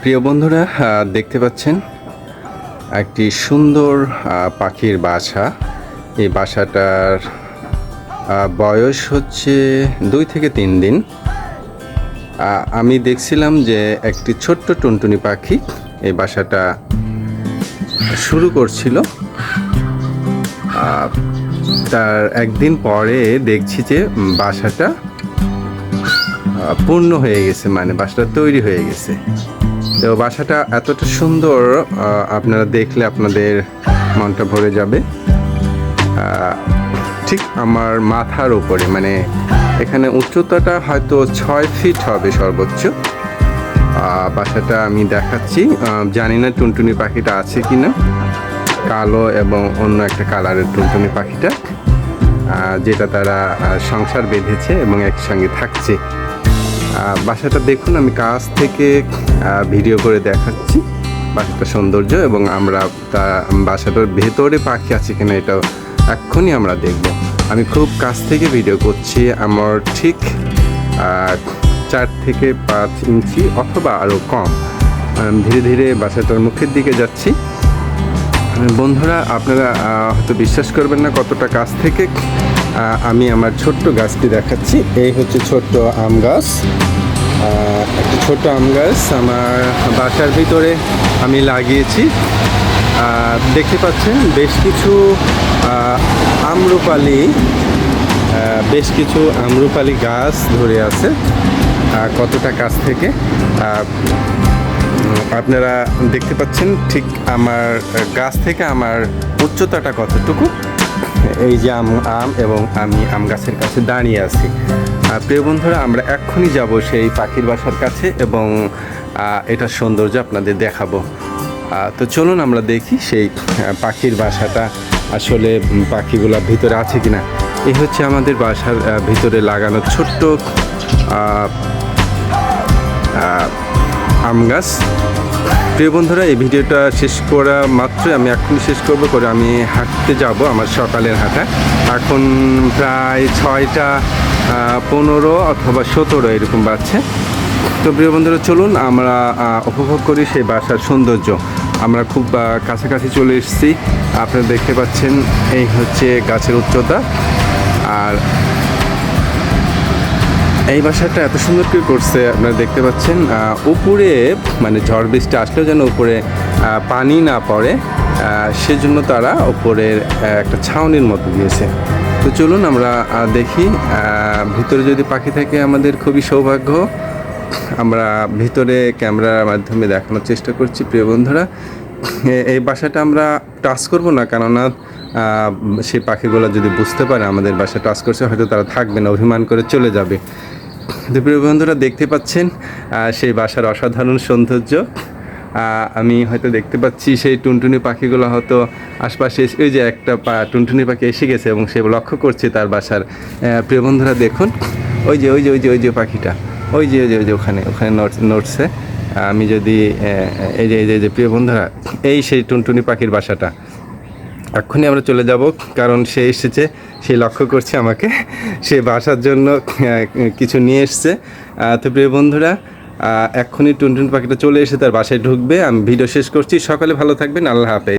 প্রিয় বন্ধুরা দেখতে পাচ্ছেন একটি সুন্দর পাখির বাসা। এই বাসাটার বয়স হচ্ছে দুই থেকে তিন দিন। আমি দেখছিলাম যে একটি ছোট্ট টুনটুনি পাখি এই বাসাটা শুরু করছিল। তার একদিন পরে দেখছি যে বাসাটা পূর্ণ হয়ে গেছে মানে বাসাটা তৈরি হয়ে গেছে। তো বাসাটা এতটা সুন্দর আপনারা দেখলে আপনাদের মনটা ভরে যাবে। ঠিক আমার মাথার উপরে মানে এখানে উচ্চতাটা হয়তো ছয় ফিট হবে সর্বোচ্চ। বাসাটা আমি দেখাচ্ছি। জানি না টুনটুনি পাখিটা আছে কি না কালো এবং অন্য একটা কালারের টুনটুনি পাখিটা যেটা তারা সংসার বেঁধেছে এবং একসঙ্গে থাকছে। বাসাটা দেখুন, আমি কাছ থেকে ভিডিও করে দেখাচ্ছি। বাসাটা সৌন্দর্য এবং আমরা তা, বাসাটার ভেতরে পাখি আছে কিনা এটাও এক্ষুনি আমরা দেখব। আমি খুব কাছ থেকে ভিডিও করছি, আমার ঠিক চার থেকে পাঁচ ইঞ্চি অথবা আরও কম। ধীরে ধীরে বাসাটার মুখের দিকে যাচ্ছি। বন্ধুরা, আপনারা হয়তো বিশ্বাস করবেন না কতটা কাছ থেকে আমি আমার ছোট্ট গাছটি দেখাচ্ছি। এই হচ্ছে ছোট্ট আম গাছ। একটা ছোট্ট আম গাছ আমার বাসার ভিতরে আমি লাগিয়েছি। দেখতে পাচ্ছেন, বেশ কিছু আম্রপালি বেশ কিছু আম্রপালি গাছ ধরে আছে কতটা কাছ থেকে। আপনারা দেখতে পাচ্ছেন ঠিক আমার গাছ থেকে আমার উচ্চতাটা কতটুকু। এই যে আম আম এবং আমি আম গাছের কাছে দাঁড়িয়ে আছি। আর প্রিয় বন্ধুরা, আমরা এক্ষুনি যাব সেই পাখির বাসার কাছে এবং এটার সৌন্দর্য আপনাদের দেখাবো। তো চলুন আমরা দেখি সেই পাখির বাসাটা আসলে পাখিগুলা ভিতরে আছে কি না এই হচ্ছে আমাদের বাসার ভিতরে লাগানো ছোট্ট আম গাছ। প্রিয় বন্ধুরা, এই ভিডিওটা শেষ করা মাত্রই আমি এখনই শেষ করব, করে আমি হাঁটতে যাব আমার সকালের হাঁটা। এখন প্রায় ছয়টা পনেরো অথবা সতেরো এরকম বাজছে। তো প্রিয় বন্ধুরা, চলুন আমরা উপভোগ করি সেই বাসার সৌন্দর্য। আমরা খুব কাছাকাছি চলে এসেছি। আপনারা দেখতে পাচ্ছেন, এই হচ্ছে গাছের উচ্চতা। আর এই বাসাটা এত সুন্দর করে করছে, আপনারা দেখতে পাচ্ছেন উপরে মানে ঝড় বৃষ্টি আসলেও যেন উপরে পানি না পড়ে সেজন্য তারা উপরের একটা ছাউনির মতো দিয়েছে। তো চলুন আমরা দেখি ভিতরে যদি পাখি থাকে আমাদের খুবই সৌভাগ্য। আমরা ভিতরে ক্যামেরার মাধ্যমে দেখানোর চেষ্টা করছি, প্রিয় বন্ধুরা। এই বাসাটা আমরা টাচ করব না, কেননা সেই পাখিগুলো যদি বুঝতে পারে আমাদের বাসা টাচ করছে, হয়তো তারা থাকবে না, অভিমান করে চলে যাবে। তো বন্ধুরা, দেখতে পাচ্ছেন সেই বাসার অসাধারণ সৌন্দর্য। আমি হয়তো দেখতে পাচ্ছি সেই টুনটুনি পাখিগুলো হয়তো আশপাশে ওই যে একটা পা- টুনটুনি পাখি এসে গেছে এবং সে লক্ষ্য করছে তার বাসার। প্রিয় বন্ধুরা, দেখুন, ওই যে ওই যে ওই যে ওই যে পাখিটা, ওই যে ওই যে ওই যে ওখানে ওখানে নড়- নড়ছে। আমি যদি এই যে এই যে প্রিয় বন্ধুরা, এই সেই টুনটুনি পাখির বাসাটা এক্ষুনি আমরা চলে যাব, কারণ সে এসেছে, সে লক্ষ্য করছে আমাকে, সে বাসার জন্য কিছু নিয়ে এসছে। তো প্রিয় বন্ধুরা এক্ষুনি টুনটুন পাখিটা চলে এসে তার বাসায় ঢুকবে। আমি ভিডিও শেষ করছি, সকালে ভালো থাকবেন, আল্লাহ হাফেজ।